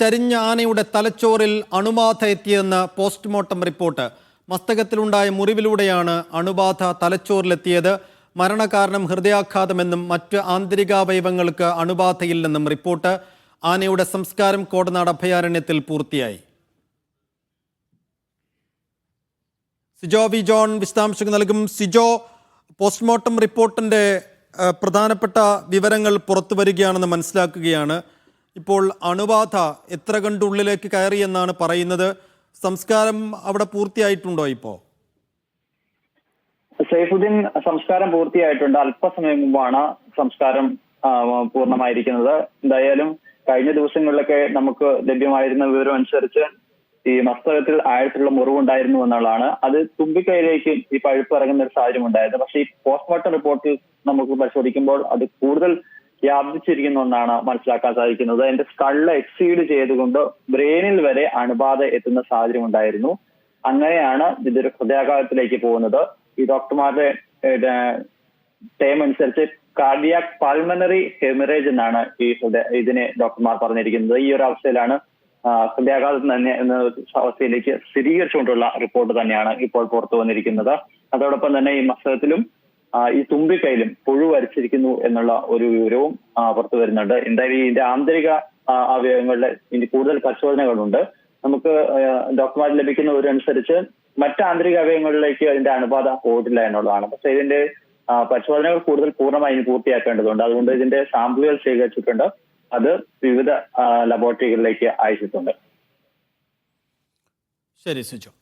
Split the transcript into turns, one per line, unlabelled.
ചരിഞ്ഞ ആനയുടെ തലച്ചോറിൽ അണുബാധ എത്തിയെന്ന് പോസ്റ്റ്മോർട്ടം റിപ്പോർട്ട്. മസ്തകത്തിലുണ്ടായ മുറിവിലൂടെയാണ് അണുബാധ തലച്ചോറിലെത്തിയത്. മരണകാരണം ഹൃദയാഘാതമെന്നും മറ്റ് ആന്തരികാവയവങ്ങൾക്ക് അണുബാധയില്ലെന്നും റിപ്പോർട്ട് ആനയുടെ സംസ്കാരം കോടനാട് അഭയാരണ്യത്തിൽ പൂർത്തിയായി. സിജോ വി ജോൺ വിശദാംശങ്ങൾ നൽകും. സിജോ പോസ്റ്റ്മോർട്ടം റിപ്പോർട്ടിന്റെ ആ, പ്രധാനപ്പെട്ട വിവരങ്ങൾ പുറത്തു വരികയാണെന്ന് മനസ്സിലാക്കുകയാണ്. ഇപ്പോൾ അണുബാധ എത്ര കണ്ടുള്ളിലേക്ക് കയറിയെന്നാണ് പറയുന്നത്. സംസ്കാരം അവിടെ പൂർത്തിയായിട്ടുണ്ടോ ഇപ്പോ?
സൈഫുദ്ദീൻ സംസ്കാരം പൂർത്തിയായിട്ടുണ്ട്. അല്പസമയം മുമ്പാണ് സംസ്കാരം പൂർണമായിരിക്കുന്നത്. എന്തായാലും കഴിഞ്ഞ ദിവസങ്ങളിലൊക്കെ നമുക്ക് ലഭ്യമായിരുന്ന വിവരം അനുസരിച്ച് ഈ മസ്തകത്തിൽ ആഴത്തിലുള്ള മുറിവുണ്ടായിരുന്നു എന്നുള്ളതാണ്. അത് തുമ്പിക്കൈയിലേക്ക് ഈ പഴുപ്പ് ഇറങ്ങുന്ന ഒരു സാഹചര്യം ഉണ്ടായിരുന്നു പക്ഷേ ഈ പോസ്റ്റ്മോർട്ടം റിപ്പോർട്ടിൽ നമുക്ക് പരിശോധിക്കുമ്പോൾ അത് കൂടുതൽ വ്യാപിച്ചിരിക്കുന്നു എന്നാണ് മനസ്സിലാക്കാൻ സാധിക്കുന്നത്. എന്റെ സ്കള്ള് എക്സീഡ് ചെയ്തുകൊണ്ട് ബ്രെയിനിൽ വരെ അണുബാധ എത്തുന്ന സാഹചര്യം ഉണ്ടായിരുന്നു. അങ്ങനെയാണ് ഇതൊരു ഹൃദയാഘാതത്തിലേക്ക് പോകുന്നത്. ഈ ഡോക്ടർമാരുടെ ടൈം അനുസരിച്ച് കാർഡിയാക് പൾമനറി ഹെമറേജ് എന്നാണ് ഈ ഇതിനെ ഡോക്ടർമാർ പറഞ്ഞിരിക്കുന്നത്. ഈ ഒരു അവസ്ഥയിലാണ് ഹൃദയാഘാതം തന്നെ എന്ന അവസ്ഥയിലേക്ക് സ്ഥിരീകരിച്ചുകൊണ്ടുള്ള റിപ്പോർട്ട് തന്നെയാണ് ഇപ്പോൾ പുറത്തു വന്നിരിക്കുന്നത് അതോടൊപ്പം തന്നെ ഈ മസ്തകത്തിലും ഈ തുമ്പിക്കൈയിലും പുഴു വരച്ചിരിക്കുന്നു എന്നുള്ള ഒരു വിവരവും പുറത്തു വരുന്നുണ്ട്. എന്തായാലും ഇതിന്റെ ആന്തരിക അവയവങ്ങളുടെ ഇനി കൂടുതൽ പരിശോധനകളുണ്ട്. നമുക്ക് ഡോക്ടർമാർ ലഭിക്കുന്ന അനുസരിച്ച് മറ്റ് ആന്തരിക അവയവങ്ങളിലേക്ക് അതിന്റെ അണുബാധ പോയിട്ടില്ല എന്നുള്ളതാണ്. പക്ഷേ ഇതിന്റെ പരിശോധനകൾ കൂടുതൽ പൂർണമായി ഇനി പൂർത്തിയാക്കേണ്ടതുണ്ട്. അതുകൊണ്ട് ഇതിന്റെ സാമ്പിളുകൾ ശേഖരിച്ചിട്ടുണ്ട്. അത് വിവിധ ലബോറട്ടറികളിലേക്ക് അയച്ചിട്ടുണ്ട്.
ശരി സിജോ.